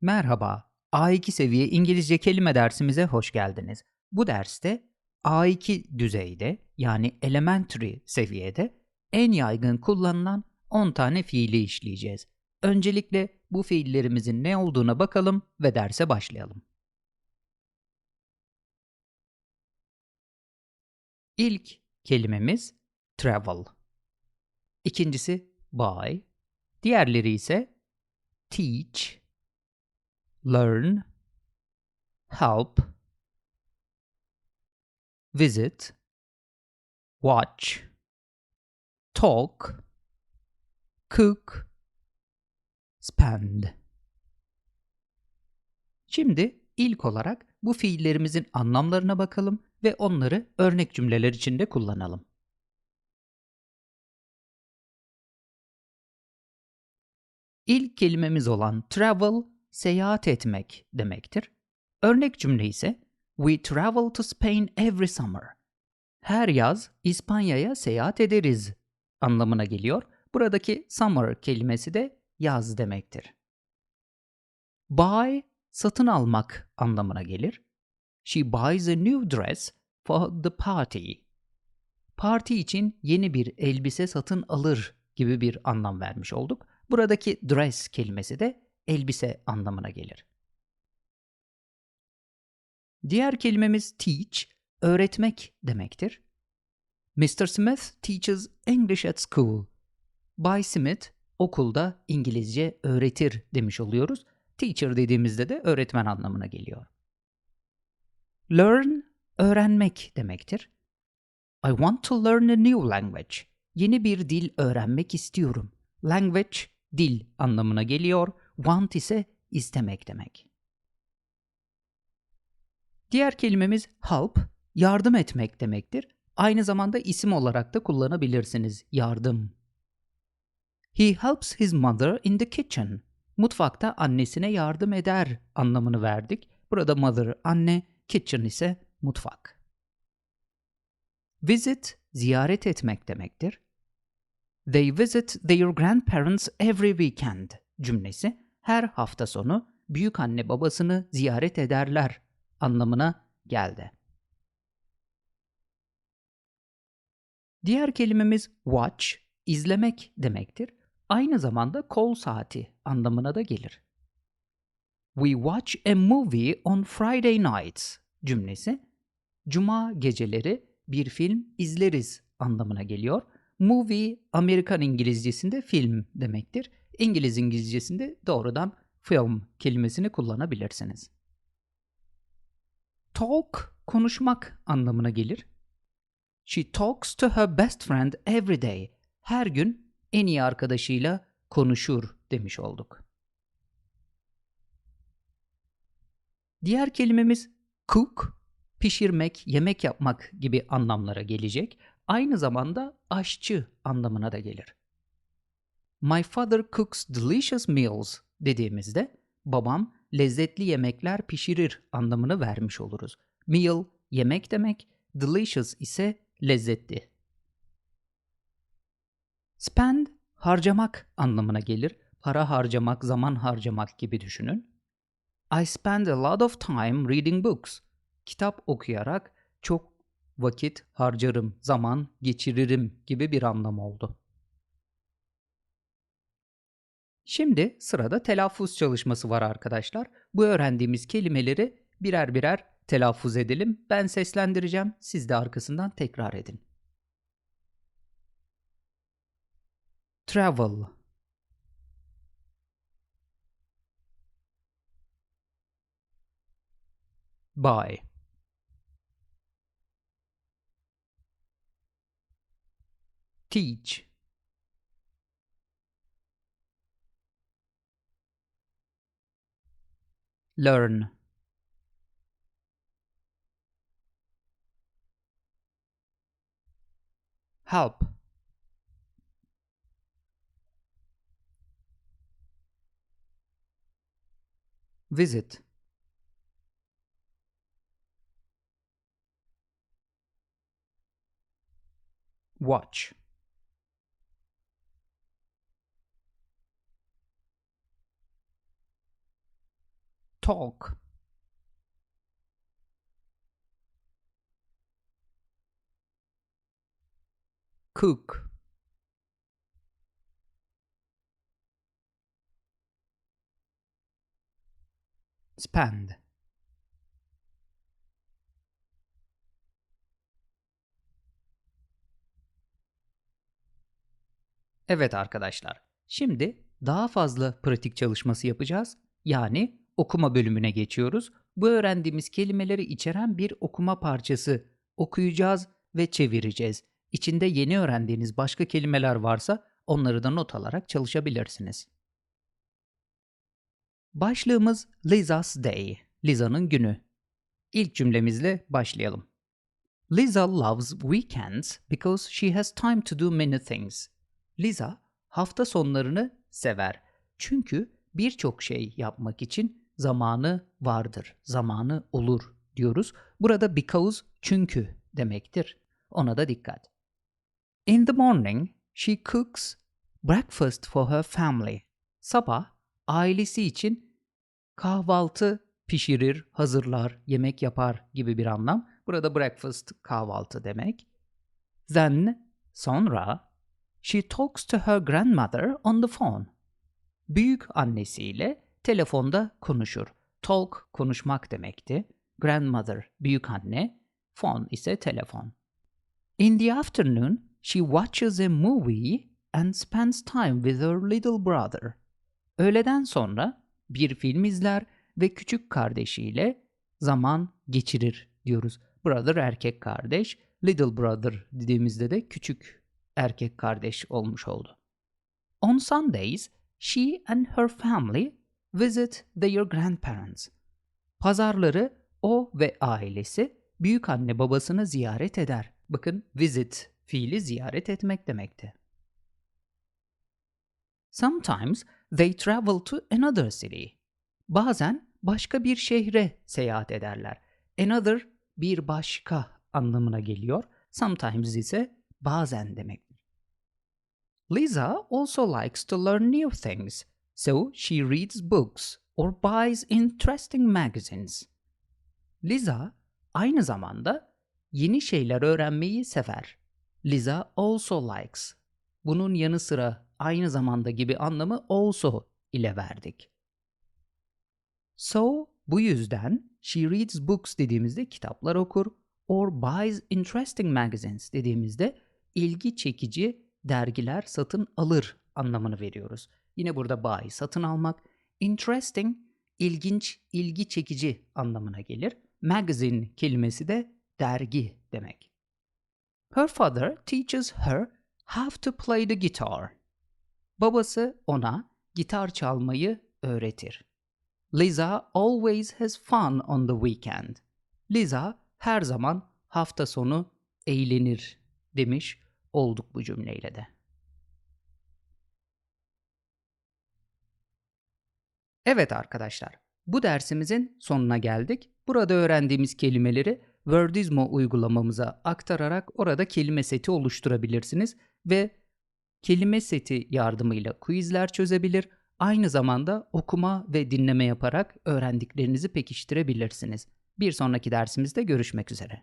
Merhaba, A2 seviye İngilizce kelime dersimize hoş geldiniz. Bu derste A2 düzeyde yani elementary seviyede en yaygın kullanılan 10 tane fiili işleyeceğiz. Öncelikle bu fiillerimizin ne olduğuna bakalım ve derse başlayalım. İlk kelimemiz travel. İkincisi buy. Diğerleri ise teach, learn, help, visit, watch, talk, cook, spend. Şimdi ilk olarak bu fiillerimizin anlamlarına bakalım ve onları örnek cümleler içinde kullanalım. İlk kelimemiz olan travel, seyahat etmek demektir. Örnek cümle ise We travel to Spain every summer. Her yaz İspanya'ya seyahat ederiz anlamına geliyor. Buradaki summer kelimesi de yaz demektir. Buy, satın almak anlamına gelir. She buys a new dress for the party. Parti için yeni bir elbise satın alır gibi bir anlam vermiş olduk. Buradaki dress kelimesi de elbise anlamına gelir. Diğer kelimemiz teach, öğretmek demektir. Mr. Smith teaches English at school. Bay Smith okulda İngilizce öğretir demiş oluyoruz. Teacher dediğimizde de öğretmen anlamına geliyor. Learn, öğrenmek demektir. I want to learn a new language. Yeni bir dil öğrenmek istiyorum. Language, dil anlamına geliyor. Want ise istemek demek. Diğer kelimemiz help, yardım etmek demektir. Aynı zamanda isim olarak da kullanabilirsiniz. Yardım. He helps his mother in the kitchen. Mutfakta annesine yardım eder anlamını verdik. Burada mother anne, kitchen ise mutfak. Visit ziyaret etmek demektir. They visit their grandparents every weekend cümlesi her hafta sonu büyük anne babasını ziyaret ederler anlamına geldi. Diğer kelimemiz watch, izlemek demektir. Aynı zamanda kol saati anlamına da gelir. We watch a movie on Friday nights cümlesi cuma geceleri bir film izleriz anlamına geliyor. Movie Amerikan İngilizcesinde film demektir. İngiliz İngilizcesinde doğrudan film kelimesini kullanabilirsiniz. Talk konuşmak anlamına gelir. She talks to her best friend every day. Her gün en iyi arkadaşıyla konuşur demiş olduk. Diğer kelimemiz cook, pişirmek, yemek yapmak gibi anlamlara gelecek. Aynı zamanda aşçı anlamına da gelir. My father cooks delicious meals dediğimizde babam lezzetli yemekler pişirir anlamını vermiş oluruz. Meal yemek demek, delicious ise lezzetli. Spend harcamak anlamına gelir. Para harcamak, zaman harcamak gibi düşünün. I spend a lot of time reading books. Kitap okuyarak çok vakit harcarım, zaman geçiririm gibi bir anlam oldu. Şimdi sırada telaffuz çalışması var arkadaşlar. Bu öğrendiğimiz kelimeleri birer birer telaffuz edelim. Ben seslendireceğim, siz de arkasından tekrar edin. Travel Buy Teach Learn. Help. Visit. Watch talk. Cook. Spend. Evet arkadaşlar. Şimdi daha fazla pratik çalışması yapacağız. Yani okuma bölümüne geçiyoruz. Bu öğrendiğimiz kelimeleri içeren bir okuma parçası okuyacağız ve çevireceğiz. İçinde yeni öğrendiğiniz başka kelimeler varsa onları da not alarak çalışabilirsiniz. Başlığımız Liza's Day, Liza'nın günü. İlk cümlemizle başlayalım. Lisa loves weekends because she has time to do many things. Liza hafta sonlarını sever. Çünkü birçok şey yapmak için zamanı vardır, zamanı olur diyoruz. Burada because çünkü demektir. Ona da dikkat. In the morning, she cooks breakfast for her family. Sabah ailesi için kahvaltı pişirir, hazırlar, yemek yapar gibi bir anlam. Burada breakfast kahvaltı demek. Then sonra she talks to her grandmother on the phone. Büyük annesiyle telefonda konuşur. Talk konuşmak demekti. Grandmother büyük anne, phone ise telefon. In the afternoon, she watches a movie and spends time with her little brother. Öğleden sonra bir film izler ve küçük kardeşiyle zaman geçirir diyoruz. Brother erkek kardeş, little brother dediğimizde de küçük erkek kardeş olmuş oldu. On Sundays, she and her family visit their grandparents. Pazarları o ve ailesi büyük anne babasını ziyaret eder. Bakın visit fiili ziyaret etmek demekti. Sometimes they travel to another city. Bazen başka bir şehre seyahat ederler. Another bir başka anlamına geliyor. Sometimes ise bazen demektir. Lisa also likes to learn new things, so she reads books or buys interesting magazines. Lisa aynı zamanda yeni şeyler öğrenmeyi sever. Lisa also likes. Bunun yanı sıra aynı zamanda gibi anlamı also ile verdik. So, bu yüzden she reads books dediğimizde kitaplar okur or buys interesting magazines dediğimizde ilgi çekici dergiler satın alır anlamını veriyoruz. Yine burada buy satın almak, interesting ilginç, ilgi çekici anlamına gelir. Magazine kelimesi de dergi demek. Her father teaches her how to play the guitar. Babası ona gitar çalmayı öğretir. Lisa always has fun on the weekend. Lisa her zaman hafta sonu eğlenir demiş olduk bu cümleyle de. Evet arkadaşlar, bu dersimizin sonuna geldik. Burada öğrendiğimiz kelimeleri Wordizmo uygulamamıza aktararak orada kelime seti oluşturabilirsiniz ve kelime seti yardımıyla quizler çözebilir, aynı zamanda okuma ve dinleme yaparak öğrendiklerinizi pekiştirebilirsiniz. Bir sonraki dersimizde görüşmek üzere.